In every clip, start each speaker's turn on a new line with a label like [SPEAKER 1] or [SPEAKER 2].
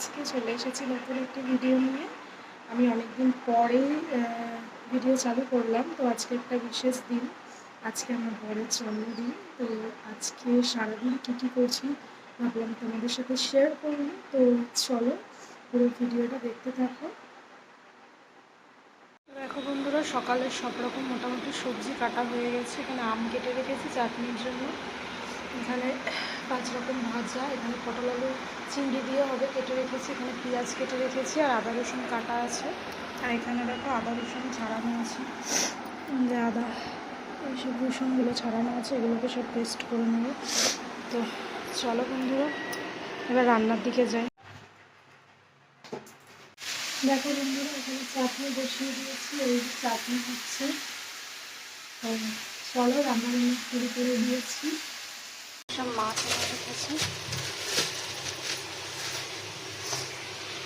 [SPEAKER 1] আজকে চলে এসেছি নতুন একটি ভিডিও নিয়ে। আমি অনেকদিন পরেই ভিডিও চালু করলাম, তো আজকে একটা বিশেষ দিন। আজকে আমার বড়ের জন্মদিন, তো আজকে সারাদিন কী কী করছি ভাবলাম তোমাদের সাথে শেয়ার করব। তো চলো পুরো ভিডিওটা দেখতে থাকো। দেখো বন্ধুরা, সকালে সব রকম মোটামুটি সবজি কাটা হয়ে গেছে। এখানে আম কেটে রেখেছি চাটনির জন্য। এখানে পাঁচ রকম ভাজা, এখানে পটল আলু চিংড়ি দিয়ে হবে, কেটে রেখেছি, এখানে পেঁয়াজ কেটে রেখেছি, আর আদা রসুন কাটা আছে। আর এখানে দেখো আদা রসুন ছাড়ানো আছে। যে আদা এইসব রসুনগুলো ছাড়ানো আছে, এগুলোকে সব পেস্ট করে নেব। তো চলো বন্ধুরা, এবার রান্নার দিকে যাই। দেখো বন্ধুরা, এখানে চাটনি বসিয়ে দিয়েছি, এই চাটনি হচ্ছে। চলো রান্না বান্না শুরু করে দিয়েছি। সব মাছ এনে রেখেছি।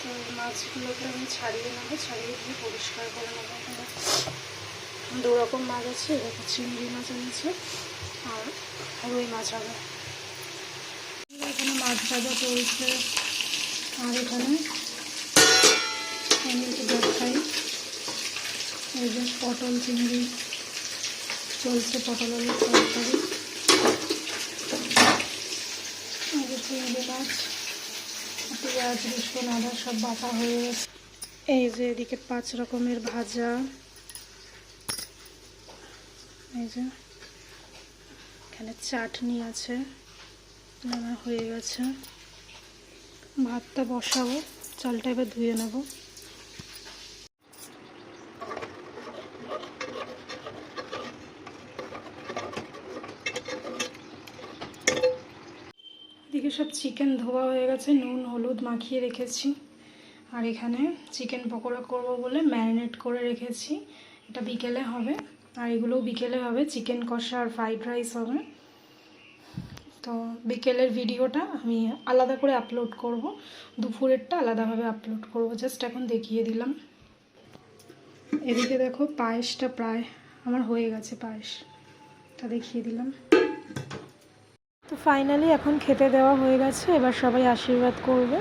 [SPEAKER 1] তো এই মাছগুলোকে আমি ছাড়িয়ে নেব, ছাড়িয়ে দিয়ে পরিষ্কার করে নেব দু রকম মাছ আছে এরকম চিংড়ি মাছ এনেছে, আর রুই মাছ হবে। এখানে মাছ ভাজা চলছে। আর এখানে আমি একটু দেখাই। এই যে পটল চিংড়ি, চলছে পটল আলুর তরকারি এই যে মাছ পেঁয়াজ রসুন আদা সব বাটা হয়ে এই যে এদিকে পাঁচ রকমের ভাজা। এই যে এখানে চাটনি আছে, নানা হয়ে গেছে। ভাতটা বসাবো, চালটা এবার ধুয়ে নেব। এদিকে সব চিকেন ধোয়া হয়ে গেছে, নুন, হলুদ মাখিয়ে রেখেছি। আর এখানে চিকেন পকোড়া করব বলে ম্যারিনেট করে রেখেছি। এটা বিকেলে হবে, আর এগুলোও বিকেলে হবে। চিকেন কষা আর ফ্রাইড রাইস হবে। তো বিকেলের ভিডিওটা আমি আলাদা করে আপলোড করব। দুপুরেরটা আলাদাভাবে আপলোড করব জাস্ট এখন দেখিয়ে দিলাম। এদিকে দেখো পায়েসটা প্রায় আমার হয়ে গেছে পায়েসটা দেখিয়ে দিলাম। তো ফাইনালি এখন খেতে দেওয়া হয়ে গেছে, এবার সবাই আশীর্বাদ করবে।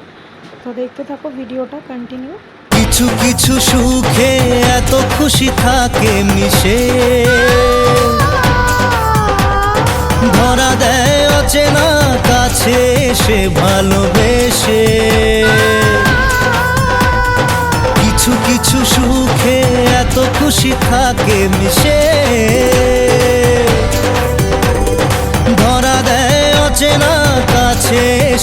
[SPEAKER 1] তো দেখতে থাকো ভিডিওটা কন্টিনিউ
[SPEAKER 2] কিছু কিছু সুখে এত খুশি থাকে মিশে। ধরা দেয় অচেনা কাছে সে ভালোবেসে। কিছু কিছু সুখে এত খুশি থাকে মিশে।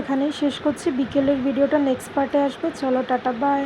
[SPEAKER 1] এখানেই শেষ করছি। বিকেলের ভিডিওটা নেক্সট পার্টে আসবে। চলো টাটা বাই